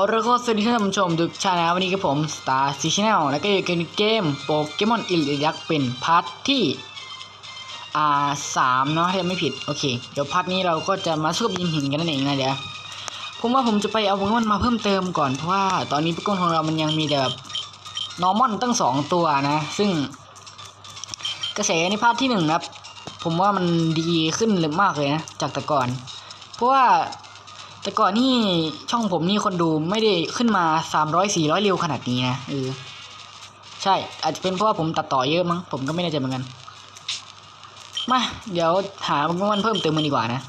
เอาแล้วก็สวัสดีท่านผู้ชมทุกชาแนลวันนี้กับผม Star C Channel แล้วก็อยู่กันเกมโปเกมอนอิลยักเป็นพาร์ทที่ อ่าสามเนาะถ้าไม่ผิด โอเค เดี๋ยวพาร์ทนี้เราก็จะมาสู้กับยิมหินกันนั่นเองนะเดี๋ยวผมว่าผมจะไปเอาโปเกมอนมาเพิ่มเติมก่อน เพราะว่าตอนนี้โปเกมอนของเรามันยังมีแต่แบบนอร์มอนตั้งสองตัวนะ ซึ่ง กระแสในพาร์ทที่หนึ่งนะครับ ผมว่ามันดีขึ้นเลยมากเลยนะจากแต่ก่อน เพราะว่า แต่ก่อนนี่ช่องผมนี่คนดูไม่ได้ขึ้นมาสามร้อยสี่ร้อยเร็วขนาดนี้นะเออใช่ อาจจะเป็นเพราะว่าผมตัดต่อเยอะมั้งผมก็ไม่แน่ใจเหมือนกันมาเดี๋ยวหาโปเกมอนเพิ่มเติมมันดีกว่านะ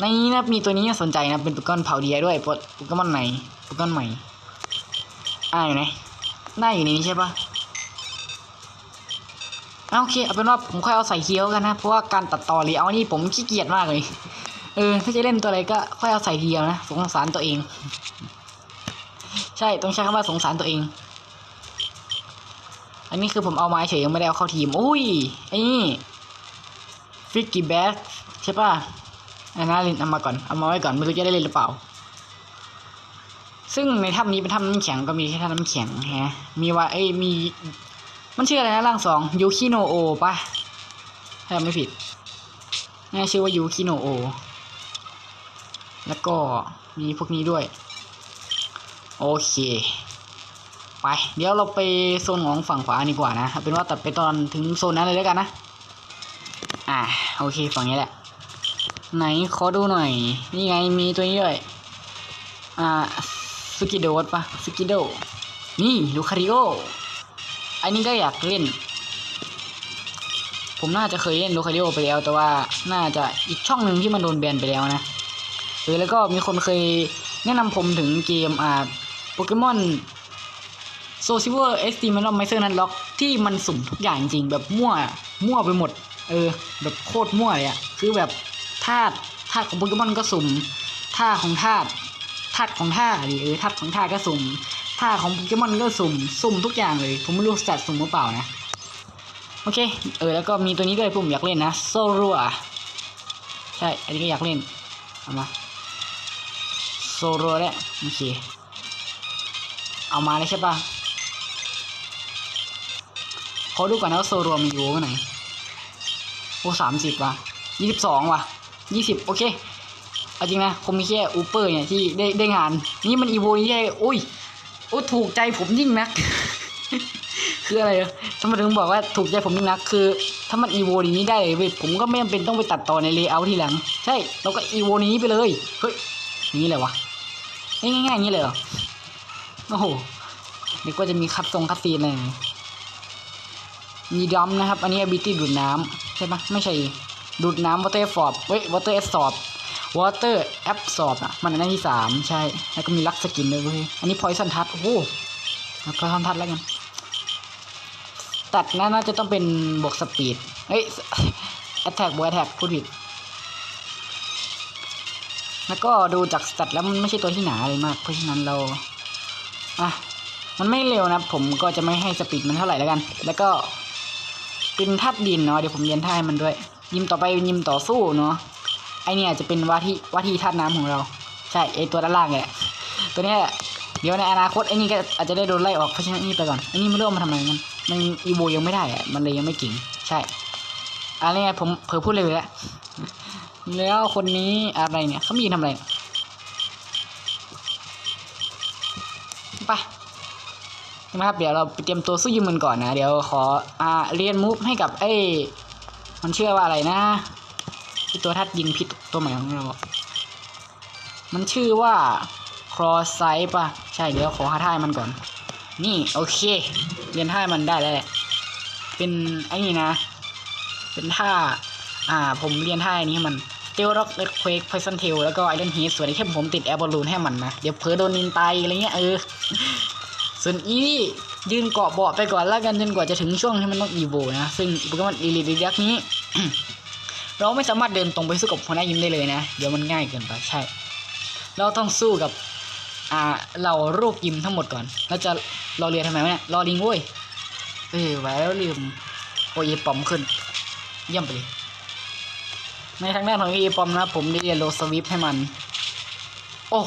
ในนี้นะมีตัวนี้น่าสนใจนะเป็นโปเกมอนเผาเดียด้วยโปเกมอนไหนโปเกมอนใหม่อ่าอยู่ไหนหน้าอยู่ในนี้ใช่ปะเอาโอเคเอาเป็นว่าผมค่อยเอาใส่เคี้ยวกันนะเพราะว่าการตัดต่อรีเอานี่ผมขี้เกียจมากเลย เออ ถ้าจะเล่นตัวอะไรก็ค่อยเอาใส่ทีเดียวนะ สงสารตัวเอง ใช่ ต้องใช้คำว่าสงสารตัวเอง อันนี้คือผมเอามาเฉยยังไม่ได้เอาเข้าทีม อุ้ยไอ้นี่ฟิกกี้แบ็กใช่ป่ะอันนั้นเล่นเอามาก่อน เอามาไว้ก่อน ไม่รู้จะได้เล่นหรือเปล่า ซึ่งในถ้ำนี้เป็นถ้ำน้ำแข็งก็มีแค่ถ้ำน้ำแข็งฮะ มีว่าเอ้ย มี มันชื่ออะไรนะร่างสองยูคิโนโอป่ะถ้าไม่ผิดน่าชื่อว่ายูคิโนโอ แล้วก็มีพวกนี้ด้วย โอเค ไป เดี๋ยวเราไปโซนของฝั่งขวาดีกว่านะเป็นว่าตัดไปตอนถึงโซนนั้นเลยแล้วกันนะ อ่าโอเคฝั่งนี้แหละ ไหนขอดูหน่อย นี่ไงมีตัวนี้ด้วย อ่าสกิโดดปะสกิโด นี่ลูคาริโออันนี้ก็อยากเล่น ผมน่าจะเคยเล่นลูคาริโอไปแล้ว แต่ว่าน่าจะอีกช่องหนึ่งที่มันโดนแบนไปแล้วนะ เออแล้วก็มีคนเคยแนะนำผมถึงเกมอ่าโปเกมอนโซซิเวอร์เอสตีมันอมไมเซอร์นันล็อกที่มันสุ่มทุกอย่างจริงแบบมั่ว มั่วไปหมด เออ แบบโคตรมั่วเลยอะคือแบบธาตุธาตุของโปเกมอนก็สุ่มท่าของธาตุธาตุของท่าดิเออธาตุของท่าก็สุ่มท่าของโปเกมอนก็สุ่มสุ่มทุกอย่างเลย ผมไม่รู้จัดสุ่มหรือเปล่านะโอเค เออแล้วก็มีตัวนี้ด้วยผมอยากเล่นนะโซรัวใช่อันนี้ก็อยากเล่นเอามา โซรัวแหละโอเคเอามาเลยใช่ปะเขอดูก่อนนะว่าโซรัวมันอยู่ไหนโอ้สามสิบว่ะยี่สิบสองว่ะยี่สิบโอเคเอาจริงนะผมมีแค่อูเปอร์เนี่ยที่ได้ได้งาน นี่มันอีโวนี่ได้อุ้ยโอ้ถูกใจผมยิ่งนัก คืออะไรอะทำไมถึงบอกว่าถูกใจผมยิ่งนัก คือ ถ้ามันอีโวนี้ได้เลยผมก็ไม่จำเป็นต้องไปตัดต่อในเลเยอร์ทีหลัง ใช่ เราก็อีโวนี้ไปเลย เฮ้ยอย่างนี้เลยวะ ง่ายๆอย่างนี้เลยเหรอ โอ้โหเดี๋ยวก็จะมีคัดทรงคัดซีนอะไรอย่างงี้มีดัมนะครับ อันนี้บิตี้ดูดน้ำใช่ปะไม่ใช่ ดูดน้ำวอเตอร์ฟอบเฮ้ยวอเตอร์แอสซอบวอเตอร์แอบซอบอะมันอันอันที่สามใช่ แล้วก็มีลักสกินด้วยเว้ย อันนี้พอยซันทัดโอ้โหพอยซันทัดแล้วกัน ตัดนะน่าจะต้องเป็นบวกสปีด เฮ้ยแอตแทกบวกแอตแทกพูดผิด แล้วก็ดูจากสตัดแล้วมันไม่ใช่ตัวที่หนาเลยมาก เพราะฉะนั้นเราอะมันไม่เร็วนะผมก็จะไม่ให้สปีดมันเท่าไหร่แล้วกัน แล้วก็เป็นธาตุดินเนาะเดี๋ยวผมเรียนท่าให้มันด้วย ยิมต่อไปเป็นยิมต่อสู้เนาะไอเนี่ยจะเป็นวาทีวาที่ธาตุน้ำของเรา ใช่ไอตัวด้านล่างเนี่ยตัวเนี้ยเดี๋ยวในอนาคตไอ้นี่ก็อาจจะได้โดนไล่ออกเพราะฉะนั้นนี่ไปก่อนไอ้นี่ไม่รู้ามาทำอะไรมันมันอีโวยังไม่ได้อะมันเลยยังไม่เก่งใช่อะไรไงผมเผลอพูดเลยแล้ว แล้วคนนี้อะไรเนี่ยเขามีทำอะไรไปนะครับเดี๋ยวเราเตรียมตัวสู้ยิมมันก่อนนะ เดี๋ยวขออ่าเรียนมูฟให้กับไอ้มันเชื่อว่าอะไรนะตัวทัดยิงพิษตัวใหม่ของเรา มันชื่อว่าครอสไซป่ะ ใช่เดี๋ยวขอหาท่ายมันก่อน นี่โอเค เรียนท่ามันได้แล้วแหละ เป็นไอ้นี่นะ เป็นท่า อ่า ผมเรียนท่านี้ให้มันเตียวร็อกเลดเควกไพซันเทลแล้วก็ไอรอนฮีสส่วนไอเทมผมติดแอร์บอลลูนให้มันนะ เดี๋ยวเผลอโดนนินตายอะไรเงี้ยเออ ส่วนอีนี่ยืนเกาะเบาะไปก่อนแล้วกันจนกว่าจะถึงช่วงที่มันต้องอีโวนะ ซึ่งโปเกมอนอีลิทยักษ์นี้ เราไม่สามารถเดินตรงไปสู้กับหัวหน้ายิมได้เลยนะ เดี๋ยวมันง่ายเกินไปใช่ เราต้องสู้กับอ่าเราโรคยิมทั้งหมดก่อนเราจะรอเรียนทำไมวะเนี่ยรอลิงเว้ยเออไว้แล้วลืมโอเยปอมขึ้น เยี่ยมไปเลย ในทางด้านของเอปอมนะผมได้เรียนโลสวิปให้มัน โอ้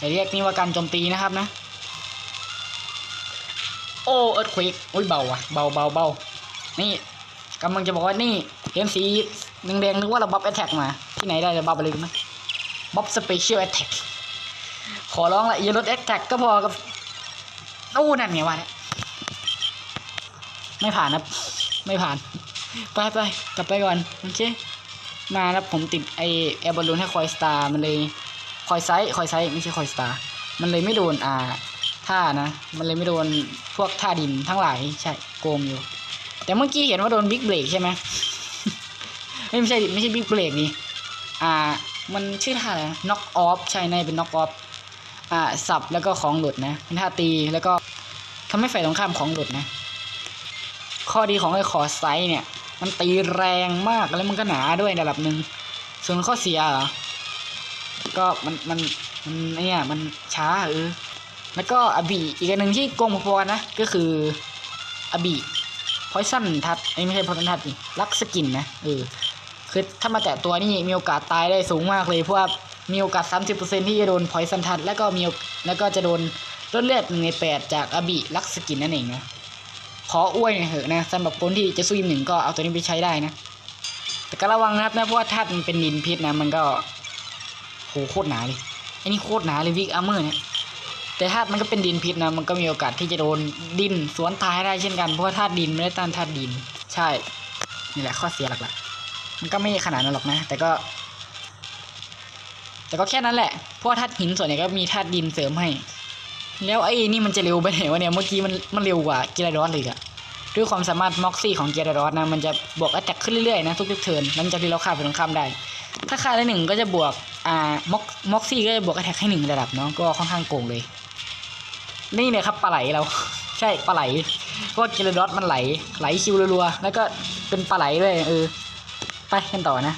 จะเรียกนี่ว่าการโจมตีนะครับนะ โอ้เอิร์ธควิกอุ้ยเบาว่ะเบาเบาเบานี่กำลังจะบอกว่านี่เห็นสีแดงๆนึกว่าเราบัฟแอตแทกมา ที่ไหนได้จะบัฟอะไรรู้ไหมบัฟสเปเชียลแอตแทกขอร้องละอย่าลดแอตแทกก็พอกับโอ้นั่นไงวะเนี่ยไม่ผ่านนะไม่ผ่าน ไปไปกลับไปก่อน โอเค มาแล้วผมติดไอแอร์บอลลูนให้คอยสตาร์มันเลยคอยไซส์คอยไซส์ไม่ใช่คอยสตาร์มันเลยไม่โดนอ่าท่านะ มันเลยไม่โดนพวกท่าดินทั้งหลายใช่โกงอยู่ แต่เมื่อกี้เห็นว่าโดนบิ๊กเบรกใช่ไหมไม่ไม่ใช่ไม่ใช่บิ๊กเบรกนี่อ่า มันชื่อท่าอะไรน็อกออฟใช่ในเป็นน็อกออฟอ่าสับแล้วก็ของหลุดนะเป็นท่าตีแล้วก็ทำให้ฝ่ายตรงข้ามของหลุดนะ ข้อดีของไอ้คอไซส์เนี่ย มันตีแรงมากแล้วมันก็หนาด้วยในระดับหนึ่งส่วนข้อเสียเหรอก็มันมันมันเนี่ยมันช้าเออแล้วก็อบีอีกอันหนึ่งที่โกงพอๆนะก็คืออบีพอยซันทัดไอ้ไม่ใช่พอยซันทัดนี่ลักสกินนะเออคือถ้ามาแตะตัวนี่มีโอกาสตายได้สูงมากเลยเพราะว่ามีโอกาส 30%ที่จะโดนพอยซันทัด แล้วก็มีแล้วก็จะโดนลดเลือดหนึ่งในแปดจากอบีลักสกินนั่นเองนะ ขออวยหน่อยเถอะนะสำหรับคนที่จะสู้ยิมหนึ่งก็เอาตัวนี้ไปใช้ได้นะ แต่ก็ระวังนะครับนะเพราะว่าธาตุมันเป็นดินพิษนะมันก็โหโคตรหนาเลยไอ้นี่โคตรหนาเลยวิกอาร์เมอร์เนี่ยแต่ธาตุมันก็เป็นดินพิษนะมันก็มีโอกาสที่จะโดนดินสวนตายได้เช่นกันเพราะว่าธาตุดินไม่ได้ต้านธาตุดิน ใช่นี่แหละข้อเสียหลักๆมันก็ไม่ขนาดนั้นหรอกนะ แต่ก็ แต่ก็แค่นั้นแหละเพราะว่าธาตุหินส่วนใหญ่ก็มีธาตุดินเสริมให้ แล้วไอ้นี่มันจะเร็วไปไหนวะเนี่ย เมื่อกี้มันมันเร็วกว่าเกียร์ดอสเลยอะด้วยความสามารถม็อกซี่ของเกียร์ดอสนะ มันจะบวกอัตแทกขึ้นเรื่อยๆนะทุกๆเทิร์นหลังจากที่เราฆ่าไปตรงข้ามได้ ถ้าฆ่าได้หนึ่งก็จะบวกอ่าม็อกม็อกซี่ก็จะบวกอัตแทกให้หนึ่งระดับเนาะก็ค่อนข้างโกงเลย นี่เนี่ยครับปลาไหลเรา ใช่ปลาไหลเพราะเกียร์ดอสมันไหลไหลคิวรัวๆแล้วก็เป็นปลาไหลด้วยเออไปกันต่อนะ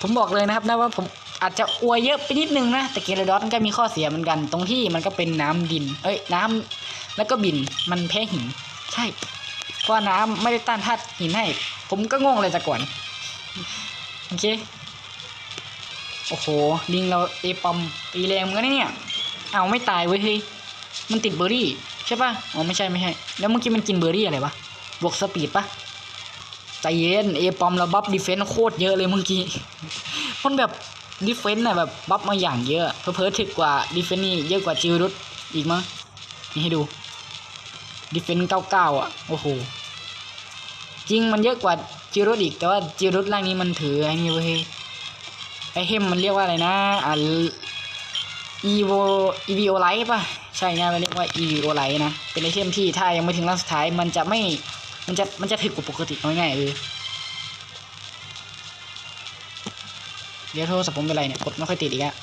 ผมบอกเลยนะครับนะว่าผม อาจจะอวยเยอะไปนิดนึงนะ แต่เกลดอสมันก็มีข้อเสียเหมือนกัน ตรงที่มันก็เป็นน้ำดิน เอ้ยน้ำแล้วก็บินมันแพ้หิน ใช่ เพราะน้ำไม่ได้ต้านธาตุหินให้ ผมก็งงเลยแต่ก่อน โอเค โอ้โห ลิงเราเอปอมตีแรงเหมือนกันนะเนี่ย เอาไม่ตายเว้ยเฮ้ยมันติดเบอร์รี่ใช่ปะอ๋อไม่ใช่ไม่ใช่ แล้วเมื่อกี้มันกินเบอร์รี่อะไรวะ บวกสปีดปะใจเย็นเอปอมเราบัฟดีเฟนส์โคตรเยอะเลยเมื่อกี้ มันแบบ ดิเฟนต์น่ะแบบบัฟมาอย่างเยอะเพอเพอถึกกว่าดิเฟนต์นี่เยอะกว่าจิวรุตอีกมั้งนี่ให้ดูดิเฟนต์เก้าเก้าอะโอ้โหจริงมันเยอะกว่าจิวรุตอีก แต่ว่าจิวรุตร่างนี้มันถือไอ้นี่เว้ยไอเทมมันเรียกว่าอะไรนะอ่าอีโวอีวีโอไลท์ป่ะใช่นะมันเรียกว่าอีวีโอไลท์นะเป็นไอเทมที่ถ้ายังไม่ถึงร่างสุดท้ายมันจะไม่มันจะมันจะถึกกว่าปกติง่ายๆเออ เดี๋ยวโทรศัพท์ผมเป็นไรเนี่ยกดไม่ค่อยติดอีกอะ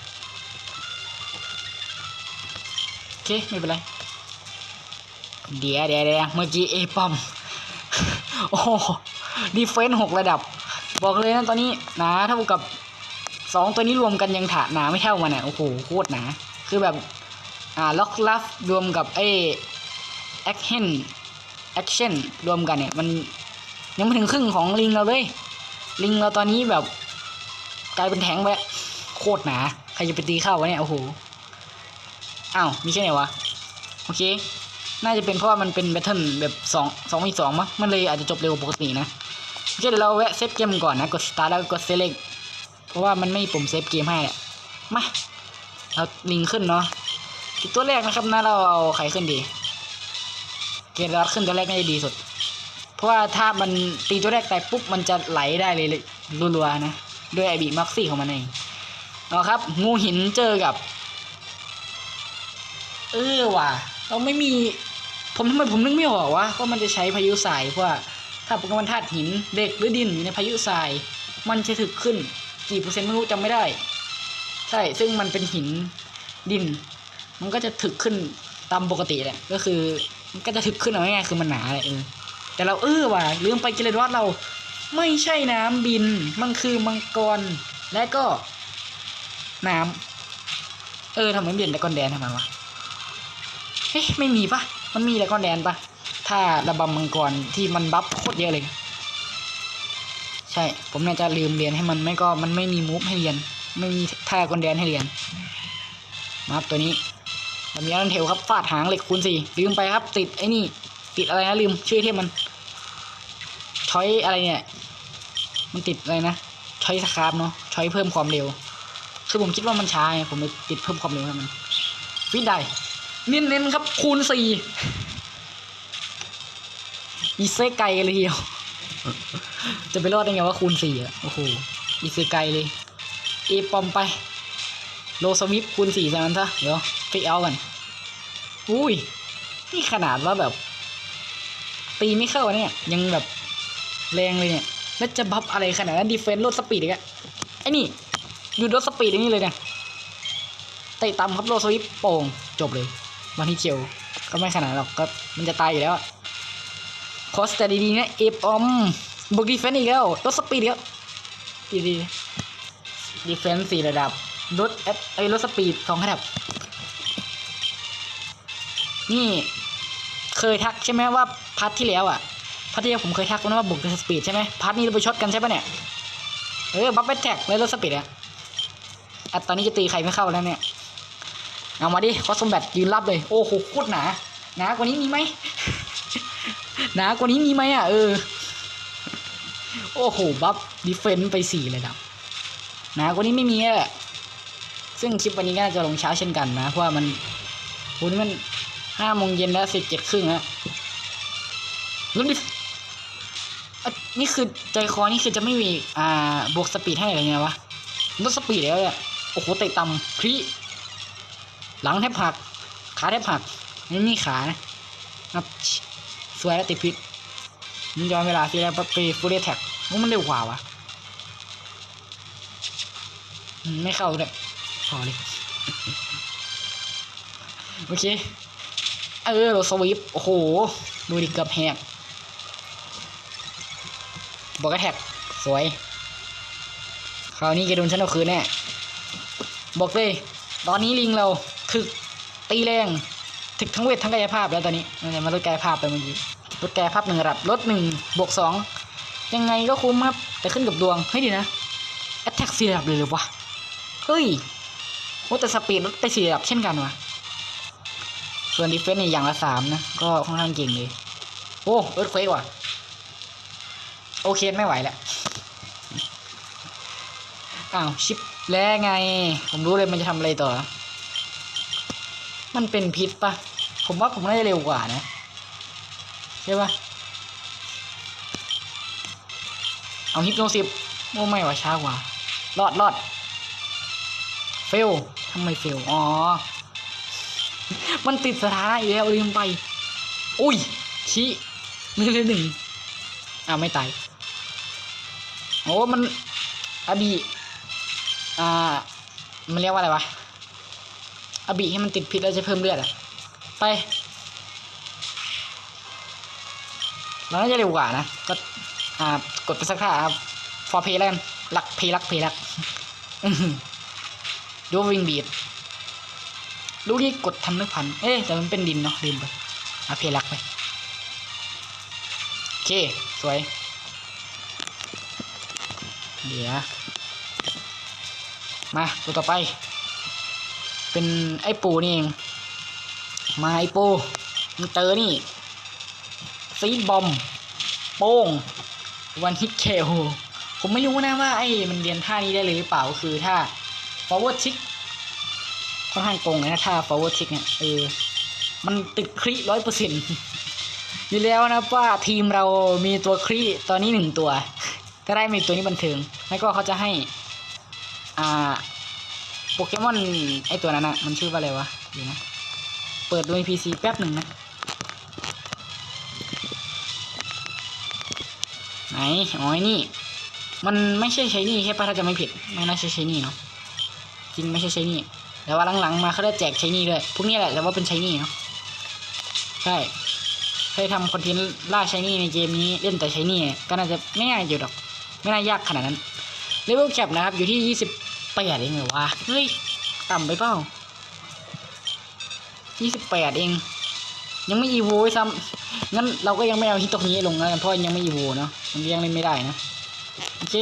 โอเคไม่เป็นไรเดี๋ยวเดี๋ยวเดี๋ยวเมื่อกี้เอปอมโอ้ดีเฟนส์หกระดับ บอกเลยนะตอนนี้หนาเท่ากับสองตัวนี้รวมกันยังถาหนาไม่เท่ามันอะโอ้โหโคตรหนาคือแบบอ่าล็อกลัฟรวมกับไอ้แอคเฮนแอคชั่นรวมกันเนี่ยมันยังไม่ถึงครึ่งของลิงเราเลย ลิงเราตอนนี้แบบ กลายเป็นแทงไปแล้วโคตรหนา ใครจะไปตีเข้าวะเนี่ยโอ้โหอ้าวมีแค่ไหนวะ โอเค น่าจะเป็นเพราะว่ามันเป็นแบทเทิลแบบสองสองมีสองมั้งมันเลยอาจจะจบเร็วปกตินะโอเคเดี๋ยวเราแวะเซฟเกมก่อนนะ กด start แล้วกด select เพราะว่ามันไม่มีปุ่มเซฟเกมให้แหละมาเราลิงขึ้นเนาะตัวแรกนะครับนะเราเอาใครขึ้นดี เกมรัดขึ้นตัวแรกน่าจะดีสุด เพราะว่าถ้ามันตีตัวแรกตายปุ๊บมันจะไหลได้เลยรัวๆนะ ด้วยไอบีมักซี่ของมันเองเอาครับ งูหินเจอกับ เออว่ะ เราไม่มี ผมทำไมผมนึกไม่ออกวะว่ามันจะใช้พายุทรายเพราะถ้าโปเกมอนธาตุหินเด็กหรือดินอยู่ในพายุทราย มันจะถึกขึ้น กี่เปอร์เซ็นต์ไม่รู้จำไม่ได้ ใช่ ซึ่งมันเป็นหินดิน มันก็จะถึกขึ้นตามปกติแหละก็คือ มันก็จะถึกขึ้นเอาง่ายๆคือมันหนาแหละเออแต่เราเออว่ะลืมไปกิเลนวัดเรา ไม่ใช่น้ำบิน มันคือมังกร และก็ น้ำเออทำไมเปลี่ยนแต่ก้อนแดนทำไมวะเฮ้ยไม่มีปะมันมีแต่ก้อนแดนปะถ้าระบำมังกรที่มันบัฟโคตรเยอะเลย ใช่ ผมน่าจะลืมเรียนให้มันไม่ก็มันไม่มีมูฟให้เรียน ไม่มีท่ากลแดนให้เรียนมาครับตัวนี้เรามีอันเทลครับฟาดหางเหล็กคูณสี่ลืมไปครับ ติดไอ้นี่ ติดอะไรนะลืมชื่อเทพมัน ช้อยอะไรเนี่ย มันติดอะไรนะช้อยสครับเนาะช้อยเพิ่มความเร็ว คือผมคิดว่ามันช้าไงผมเลยติดเพิ่มความเร็วให้มันฟิตได้เน้นๆครับ คูณสี่อีเซไกลเลยเดียว จะไปรอดได้ไงว่าคูณสี่อะโอ้โหอีเซไกลเลยเอปอมไปโลสวิปคูณสี่ซะนั้นซะเดี๋ยวไปเอากันอุ้ย นี่ขนาดว่าแบบ ตีไม่เข้าเนี่ย ยังแบบ แรงเลยเนี่ย แล้วจะบัฟอะไรขนาดนั้นดีเฟนต์ลดสปีดอีกอะไอ้นี่หยุดลดสปีดอย่างนี้เลยเนี่ยเตะต่ำครับโลสวิปโป่งจบเลยวันที่เจียวก็ไม่ขนาดหรอกก็มันจะตายอยู่แล้วคอสแต่ดีๆนะเอปออมบวกดีเฟนต์อีกแล้วลดสปีดอีกแล้วดีดีดีเฟนต์สี่ระดับลดแอปไอ้ลดสปีดสองระดับ นี่ เคยทักใช่ไหมว่าพัทที่แล้วอะ พัทที่ผมเคยทักว่าบุกสปีดใช่ไหมพัทนี้เราไปช็อตกันใช่ปะเนี่ยเออบัฟไปแท็กเลยลดสปีดอะอ่ตอนนี้จะตีใครไม่เข้าแล้วเนี่ยเอามาดิคอสมแบตยืนรับเลยโอ้โหโคตรหนาหนากว่านี้มีไหมหนากว่านี้มีไหมอะเออโอ้โหบัฟดีเฟนต์ไปสี่เลยดับหนากว่านี้ไม่มีอะซึ่งคลิปวันนี้ก็น่าจะลงเช้าเช่นกันนะเพราะว่ามันโหนี่มันห้าโมงเย็นแล้วสิบเจ็ดครึ่งแล้วลุ้นดิ นี่คือใจคอนี่คือจะไม่มีอ่าบวกสปีดให้อะไรเงี้ยวะลดสปีดแล้วเนี่ยโอ้โหเตะต่ำพริหลังแทบหัก ขาแทบหักไม่มีขานะนับสวยแล้วติดพิษมันย้อนเวลาทีแล้วไปฟูเรแท็กมันเร็วกว่าวะไม่เข้าเลยพอเลยโอเค เออเราสวิปโอ้โห ดูดิเกือบแหก บอกแท็กสวย คราวนี้แกโดนฉันเอาคืนแน่ บอกเลย ตอนนี้ลิงเราถึกตีแรง ถึกทั้งเวททั้งกายภาพแล้วตอนนี้เนี่มาลดกายภาพไปเมื่อกี้ลดกายภาพหนึ่งระดับลดหนึ่งบวกสองยังไงก็คุ้มครับ แต่ขึ้นกับดวงเฮ้ดีนะแอตแทกสี่ระดับเลยหรือวะ เฮ้ยโอ้แต่สปีดลดไปสี่ระดับเช่นกันวะส่วนดีเฟนส์นี่อย่างละสามนะ ก็ค่อนข้างเก่งเลย โอ้เอิร์ธเควกว่ะ โอเคไม่ไหวแล้วอ้าวชิปแล้วไง ผมรู้เลยมันจะทำอะไรต่อ มันเป็นพิษปะผมว่าผมน่าจะเร็วกว่านะใช่ปะเอาฮิปโนซิปโอ้ไม่ว่าช้ากว่า รอดรอดเฟลทำไมเฟลอ๋อ มันติดสถานะอีกแล้วลืมไป อุ้ย ชี้ไม่เลยหนึ่งอ่าไม่ตาย โอ้มันอบีอ่า มันเรียกว่าอะไรวะอบีให้มันติดพิษแล้วจะเพิ่มเลือดอะไปเราน่าจะเร็วกว่านะ ก็ อ่า กดไปสักท่าครับฟอร์เพย์แล้วกันลักเพลักเพลักดูวิงบีดลูกนี้กดทำไม่พัน เอ๊แต่มันเป็นดินเนาะลืมไปเอาเพลักไป โอเค สวย เดี๋ยวมาตัวต่อไป เป็นไอ้ปูนี่เอง มาไอ้ปูมันเจอร์นี่ ซีดบอม โป้ง วันฮิตเคลผมไม่รู้นะว่าไอ้มันเรียนท่านี้ได้เลยหรือเปล่าคือท่า forward tick ค่อนข้างโกงเลยนะถ้า forward tick เนี่ยเออมันติดคริร้อยเปอร์เซ็นต์อยู่แล้วนะว่าทีมเรามีตัวคริตอนนี้หนึ่งตัว ก็ได้มีตัวนี้บันเทิงแล้วก็เขาจะให้ อ่า โปเกมอนไอตัวนั้นอะมันชื่อว่าอะไรวะเดี๋ยวนะ เปิดโดย PC แป๊บหนึ่งนะ ไหน อ๋อไอ้นี่ มันไม่ใช่ใช้นี่ใช่ปะถ้าจะไม่ผิด ไม่น่าใช่ใช้นี่เนาะ จริงไม่ใช่ใช้นี่แต่ว่าหลังๆมาเขาได้แจกใช้นี่ด้วย พวกนี้แหละ แต่ว่าเป็นใช้นี่เนาะ ใช่เคยทำคอนเทนต์ล่าใช้นี่ในเกมนี้เล่นแต่ใช้นี่ก็น่าจะไม่ง่ายอยู่หรอก ไม่น่ายากขนาดนั้นเลเวลแคปนะครับ อยู่ที่ยี่สิบแปดเองเหรอวะเฮ้ยต่ำไปเปล่ายี่สิบแปดเอง ยังไม่อีโวซ้ำงั้นเราก็ยังไม่เอาฮิตตรงนี้ลงแล้วกันเพราะยังไม่อีโวเนาะมันยังเล่นไม่ได้นะโอเค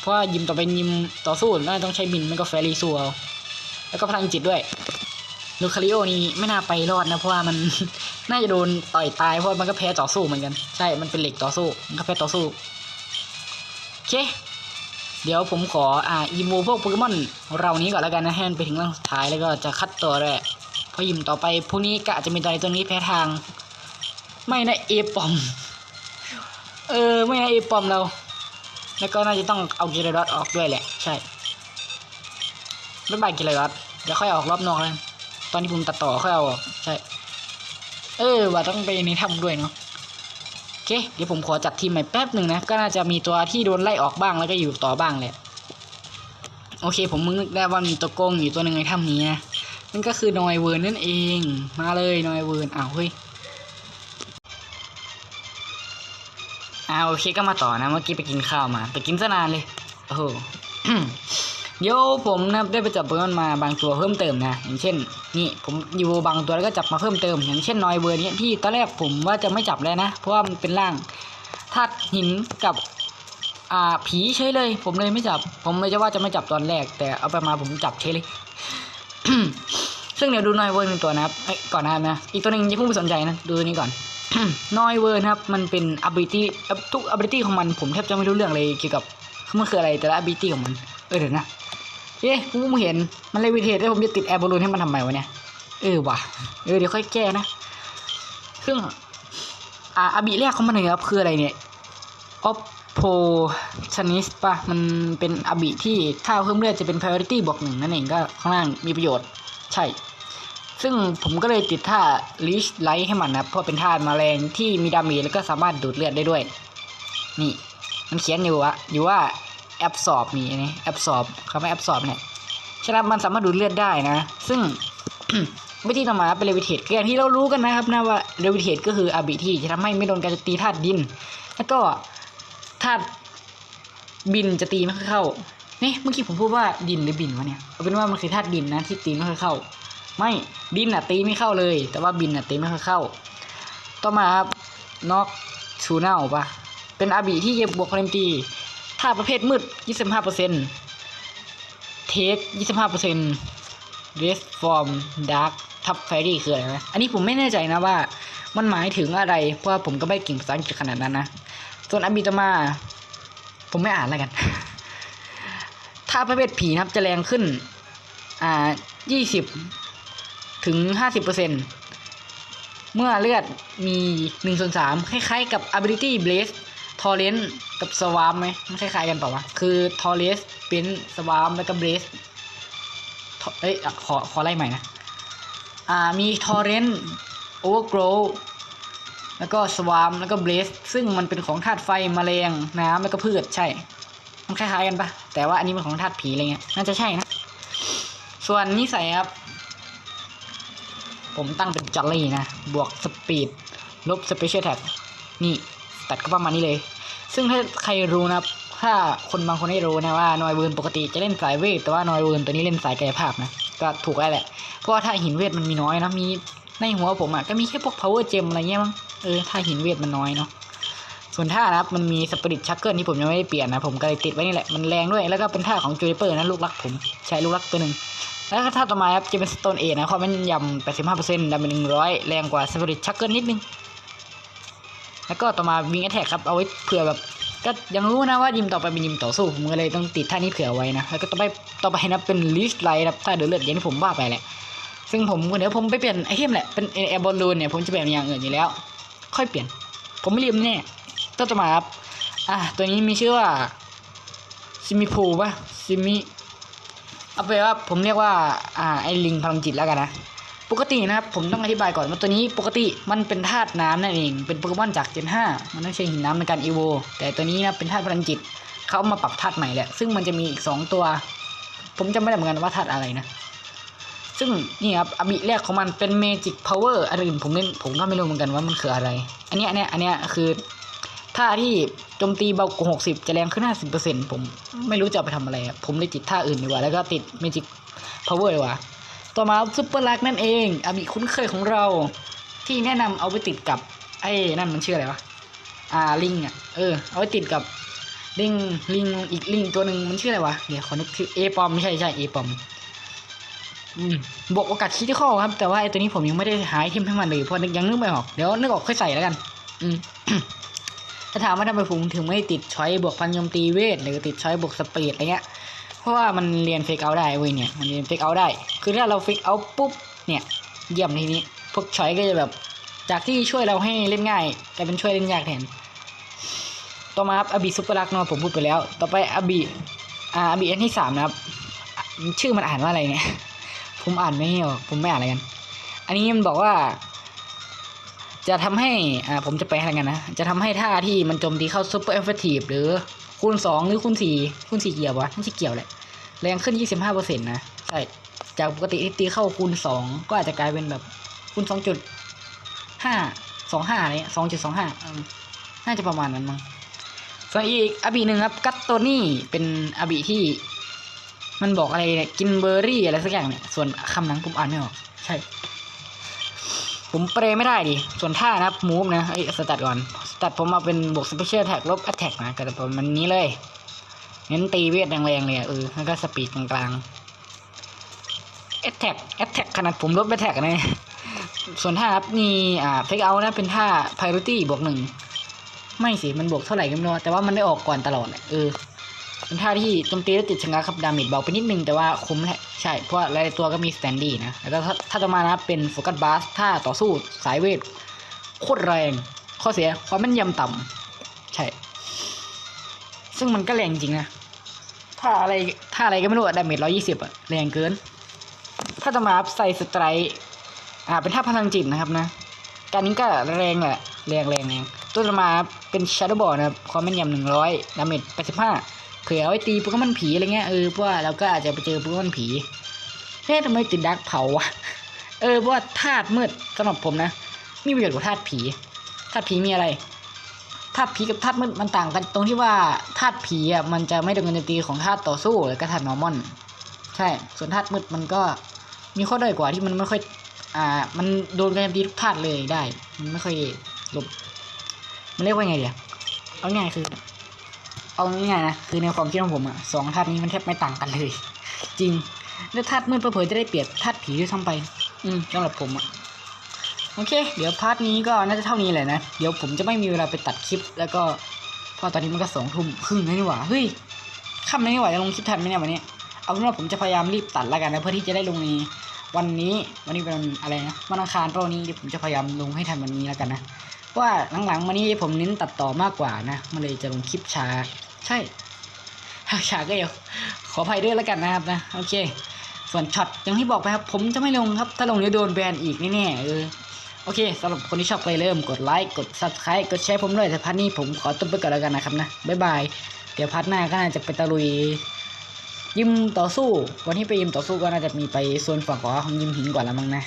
เพราะยิมต่อไปยิมต่อสู้น่าต้องใช้บินไม่ก็แฟรี่สู้เอาแล้วก็พลังจิตด้วยลูคาริโอนี่ไม่น่าไปรอดนะเพราะว่ามันน่าจะโดนต่อยตายเพราะมันก็แพ้ต่อสู้เหมือนกัน ใช่ มันเป็นเหล็กต่อสู้มันก็แพ้ต่อสู้ เค เดี๋ยวผมขออ่าอีโมพวกโปเกมอนเรานี้ก่อนแล้วกันนะให้มันไปถึงร่างสุดท้ายแล้วก็จะคัดตัวด้วยพราะยิมต่อไปพวกนี้กะจะมีตัวไหนตัวนี้แพ้ทาง ไม่นะเอปอม เออไม่นะเอปอมเรา แล้วก็น่าจะต้องเอากิเลดอสออกด้วยแหละ ใช่ไม่บายกิเลดอสเดี๋ยวค่อยออกรอบนอกแล้วตอนที่ผมตัดต่อค่อยเอาออกใช่ เออว่าต้องไปในถ้ำด้วยเนาะ เคเดี๋ยวผมขอจัดทีมใหม่แป๊บหนึ่งนะ ก็น่าจะมีตัวที่โดนไล่ออกบ้างแล้วก็อยู่ต่อบ้างแหละ โอเค ผมมึงนึกได้ว่ามีตัวโกงอยู่ตัวหนึ่งในถ้ำนี้นะนั่นก็คือนอยเวิร์นนั่นเอง มาเลยนอยเวิร์นอ้าวเฮ้ยอ่าวโอเคก็มาต่อนะ เมื่อกี้ไปกินข้าวมา ไปกินซะนานเลย โอ้โห เดี๋ยวผมนะได้ไปจับโปเกมอนมาบางตัวเพิ่มเติมนะอย่างเช่น นี่ผมอยู่บางตัวแล้วก็จับมาเพิ่มเติม อย่างเช่นนอยเวอร์เนี้ยที่ตอนแรกผมว่าจะไม่จับเลยนะ เพราะว่ามันเป็นร่างธาตุหินกับอ่าผีเฉยเลย ผมเลยไม่จับ ผมไม่จะว่าจะไม่จับตอนแรก แต่เอาไปมาผมจับเฉยเลยซึ่งเดี๋ยวดูนอยเวอร์หนึ่งตัวนะครับเอ้ยก่อนหน้านะอีกตัวหนึ่งยังเพิ่งไปสนใจนะดูตัวนี้ก่อนนอยเวอร์นะครับมันเป็น ability เอ่อทุก ability ของมันผมแทบจะไม่รู้เรื่องเลยเกี่ยวกับมันคืออะไรแต่ละ ability ของมันเออเดี๋ยวนะ เอ๊ะผมเพิ่เห็นมันเลยวิเทศแล้วผมจะติดแอร์บอลลูนให้มันทำไมวะเนี่ยเออว่ะเออเดี๋ยวค่อยแก้นะซึ่งอ่าอาบิแรกของมันเนี่ยครับคืออะไรเนี่ยออฟโพชนิสป่ะมันเป็นอาบิที่ถ้าเพิ่มเลือดจะเป็น priority บวกหนึ่งนั่นเองก็ข้างล่างมีประโยชน์ใช่ ซึ่งผมก็เลยติดท่า leash light ให้มันนะเพราะเป็นท่ามาแมลงที่มีดาเมจแล้วก็สามารถดูดเลือดได้ด้วย นี่ มันเขียนอยู่ว่าอยู่ว่า absorb นี่นี่ absorb คำว่า absorb เนี่ยฉะนั้นมันสามารถดูดเลือดได้นะ ซึ่งวิธีต่อมาเป็น levitate ก็อย่างที่เรารู้กันนะครับนะว่า levitate ก็คืออาบิที่จะทำให้ไม่โดนการตีธาตุดิน แล้วก็ธาตุบินจะตีไม่ค่อยเข้านี่เมื่อกี้ผมพูดว่าดินหรือบินวะเนี่ยเอาเป็นว่ามันคือธาตุดินนะที่ตีไม่ค่อยเข้า ไม่ดินอะตีไม่เข้าเลย แต่ว่าบินอะตีไม่ค่อยเข้า ต่อมาครับน็อกชูเน่าปะเป็นอาบีที่เก็บบวกคะแนนตี ถ้าประเภทมืด 25%เทค 25%เรสฟอร์มดาร์กทับไฟรี่คืออะไรนะอันนี้ผมไม่แน่ใจนะว่า มันหมายถึงอะไร เพราะผมก็ไม่เก่งภาษาอังกฤษขนาดนั้นนะ ส่วนอาบีตมา ผมไม่อ่านแล้วกัน ถ้าประเภทผีนะครับจะแรงขึ้น อ่า 20 ถึง 50%เมื่อเลือดมี1ส่วน3คล้ายๆกับ ability blaze torrent กับ swarm ไหมมันคล้ายๆกันเปล่าวะ คือ torrent เป็น swarm แล้วก็ blaze เอ้ยขอขอไล่ใหม่นะ อ่ามี torrent overgrow แล้วก็ swarm แล้วก็ blaze ซึ่งมันเป็นของธาตุไฟแมลงน้ำแล้วก็พืชใช่ มันคล้ายๆกันปะแต่ว่าอันนี้เป็นของธาตุผีอะไรเงี้ยน่าจะใช่นะ ส่วนนิสัยครับ ผมตั้งเป็นจอลลี่นะ บวกสปีดลบสเปเชียลแท็กนี่ ตัดก็ประมาณนี้เลย ซึ่งถ้าใครรู้นะครับ ถ้าคนบางคนไม่รู้นะว่านอยเวิร์นปกติจะเล่นสายเวทแต่ว่านอยเวิร์นตัวนี้เล่นสายกายภาพนะก็ถูกแล้วแหละ เพราะว่าถ้าหินเวทมันมีน้อยนะมีในหัวผมอะ่ะก็มีแค่พวก power gem อะไรเงี้ยมั้งเออถ้าหินเวทมันน้อยเนาะส่วนท่านะครับมันมีสปิริตชักเกิลที่ผมยังไม่ได้เปลี่ยนนะผมก็เลยติดไว้นี่แหละมันแรงด้วยแล้วก็เป็นท่าของจูเลเปอร์นะลูกรักผมใช้ลูกรักตัวหนึ่งแล้วก็ท่าต่อมาครับจะเป็นสโตนเอนะความแม่นยำ85%ดาเมจ100 แรงกว่าสปิริตชักเกิลนิดนึง แล้วก็ต่อมาวิงแอทแทกครับเอาไว้เผื่อแบบก็ยังรู้นะว่ายิมต่อไปเป็นยิมต่อสู้ผมก็เลยต้องติดท่านี้เผื่อไว้นะแล้วก็ต่อไปต่อไปนะเป็นลิสไลท์ครับท่าเดือดเลือดอย่างที่ผมว่าไปแหละซึ่งผมเดี๋ยวผมไปเปลี่ยนไอเทมแหละเป็นแอร์บอลลูนเนี่ยผมจะเปลี่ยนอย่างอื่นอยู่แล้ว ค่อยเปลี่ยน ผมไม่ลืมแน่ตัวต่อมาครับอะตัวนี้มีชื่อว่าซิมิพูป่ะซิมิเอาไปว่าผมเรียกว่าอ่าไอลิงพลังจิตแล้วกันนะ ปกตินะครับผมต้องอธิบายก่อนว่าตัวนี้ปกติมันเป็นธาตุน้ำนั่นเอง เป็นโปเกมอนจากเจน5มันต้องใช้หินน้ำในการอีโวแต่ตัวนี้นะเป็นธาตุพลังจิตเขามาปรับธาตุใหม่แหละซึ่งมันจะมีอีก 2 ตัว ผมจำไม่ได้เหมือนกันว่าธาตุอะไรนะ ซึ่งนี่ครับอบิแรกของมันเป็นเมจิกพาวเวอร์อันอื่นผมเล่นผมก็ไม่รู้เหมือนกันว่ามันคืออะไร อันเนี้ยอันเนี้ยอันเนี้ยคือท่าที่โจมตีเบากว่า60จะแรงขึ้น50%ผมไม่รู้จะไปทำอะไร ผมเลยติดท่าอื่นดีกว่า แล้วก็ติดเมจิกพาวเวอร์ดีกว่า ต่อมาซุปเปอร์ลักนั่นเองอาบิคุ้นเคยของเรา ที่แนะนำเอาไปติดกับไอ้นั่นมันชื่ออะไรวะอ่าลิงอะเออเอาไว้ติดกับลิงลิงอีกลิงตัวหนึ่งมันชื่ออะไรวะเดี๋ยวขอนึกชื่อเอปอมไม่ใช่ใช่เอปอมบวกโอกาสคิดที่ข้อครับ แต่ว่าไอตัวนี้ผมยังไม่ได้หาไอเทมให้มันเลยเพราะยังนึกไม่ออกเดี๋ยวนึกออกค่อยใส่แล้วกันอืมถ้าถามว่าทำไมผมถึงไม่ติดช้อยบวกพันยมตีเวทหรือติดช้อยบวกสปีดอะไรเงี้ย เพราะว่ามันเรียนเฟกเอาได้เว้ยเนี่ย มันเรียนเฟกเอาได้ คือถ้าเราเฟกเอาปุ๊บ เนี่ย เยี่ยมทีนี้ พวกชอยก็จะแบบ จากที่ช่วยเราให้เล่นง่ายกลายเป็นช่วยเล่นยากแทน ต่อมาครับอบีซุปเปอร์ลักเนาะผมพูดไปแล้ว ต่อไปอบีอ่าอบีอันที่สามนะครับ ชื่อมันอ่านว่าอะไรเนี่ย ผมอ่านไม่ออก ผมไม่อ่านอะไรกัน อันนี้มันบอกว่า จะทำให้ อ่า ผมจะไปอะไรกันนะ จะทำให้ท่าที่มันโจมตีเข้าซุปเปอร์เอฟเฟกตีฟหรือ คูณสองหรือคูณสี่คูณสี่เกี่ยววะไม่ใช่เกี่ยวแหละแรงขึ้น25%นต์นะใช่จากปกติที่ตีเข้าคูณ2ก็อาจจะกลายเป็นแบบคูณ2.5 25อะไรเงี้ย2.25อืมน่าจะประมาณนั้นมั้งส่วนอีกอบีหนึ่งครับกัตโตนี่เป็นอบีที่ มันบอกอะไรเนี่ยกินเบอร์รี่อะไรสักอย่างเนี่ยส่วนคำนั้นผมอ่านไม่ออกใช่ ผมเปรย์ไม่ได้ดิ ส่วนท่านะครับมูฟนะเอ้สตัดก่อน สตัดผมมาเป็นบวกสเปเชียลแท็กลบแอตแท็กนะก็จะประมาณนี้เลยเน้นตีเวทแรงๆเลยเออแล้วก็สปีดกลางๆแอตแทกแอตแทกขนาดผมลดไปแท็กนะส่วนท่าครับมีอ่าเฟกเอานะเป็นท่า priority บวกหนึ่งไม่สิ มันบวกเท่าไหร่ก็ไม่รู้แต่ว่ามันได้ออกก่อนตลอดเออ เป็นท่าที่โจมตีแล้วติดชะงักครับดาเมจเบาไปนิดนึงแต่ว่าคุ้มแหละใช่เพราะว่าหลายตัวก็มีสแตนดี้นะแล้วก็ถ้าถ้าต่อมานะเป็นโฟกัสบาสท่าต่อสู้สายเวทโคตรแรง ข้อเสียความแม่นยำต่ำใช่ ซึ่งมันก็แรงจริงนะถ้าอะไรถ้าอะไรก็ไม่รู้อะดาเมจร้อยยี่สิบอะแรงเกิน ถ้าจะมาใส่สไตร์อ่าเป็นท่าพลังจิตนะครับนะการนี้ก็แรงแหละแรงแรงแรงตัวจะมาเป็นชาร์ดบอร์นะครับความแม่นยำหนึ่งร้อยดาเมจแปดสิบห้า เผื่อเอาไว้ตีโปเกมอนผีอะไรเงี้ยเออเพราะว่าเราก็อาจจะไปเจอโปเกมอนผีเฮ้ทำไมติดดักเผาวะเออเพราะว่าธาตุมืดสำหรับผมนะมีประโยชน์กว่าธาตุผีธาตุผีมีอะไรธาตุผีกับธาตุมืดมันต่างกันตรงที่ว่าธาตุผีอะมันจะไม่โดนการตีของธาตุต่อสู้หรือก็ธาตุนอร์มอนใช่ส่วนธาตุมืดมันก็มีข้อด้อยกว่าที่มันไม่ค่อยอ่ามันโดนการตีทุกธาตุเลยได้ มันไม่ค่อยหลบมันเรียกว่าไงเดียวเอาง่ายคือ เอาง่ายๆนะคือในความคิดของผมอะสองธาตุนี้มันแทบไม่ต่างกันเลย จริงแล้วธาตุมืดเผลอๆจะได้เปรียบธาตุผีด้วยซ้ำไป อืมสำหรับผมอะโอเค เดี๋ยวพาร์ทนี้ก็น่าจะเท่านี้แหละนะ เดี๋ยวผมจะไม่มีเวลาไปตัดคลิป แล้วก็เพราะตอนนี้มันก็สองทุ่มครึ่งแล้วนี่หว่าเฮ้ยค่ำแล้วนี่หว่าจะลงคลิปทันไหมเนี่ยวันนี้เอาเป็นว่าผมจะพยายามรีบตัดแล้วกันนะเพื่อที่จะได้ลงในวันนี้วันนี้เป็นอะไรนะวันอังคารเปล่านี้เดี๋ยวผมจะพยายามลงให้ทันวันนี้แล้วกันนะ ว่าหลังๆมานี้ผมเน้นตัดต่อมากกว่านะมันเลยจะลงคลิปช้า ใช่ช้าก็เดี๋ยวขออภัยด้วยแล้วกันนะครับนะโอเค ส่วนช็อตอย่างที่บอกไปครับ ผมจะไม่ลงครับ ถ้าลงเดี๋ยวโดนแบนอีกแน่ๆเออโอเคสำหรับคนที่ชอบไปเริ่มกดไลค์กด subscribe กดแชร์ผมด้วยแต่พาร์ทนี้ผมขอตัวไปก่อนแล้วกันนะครับนะบ๊ายบายเดี๋ยวพาร์ทหน้าก็น่าจะไปตะลุย ยิมต่อสู้วันที่ไปยิมต่อสู้ก็น่าจะมีไปโซนฝั่งขวาของยิมหินก่อนแล้วมั้งนะ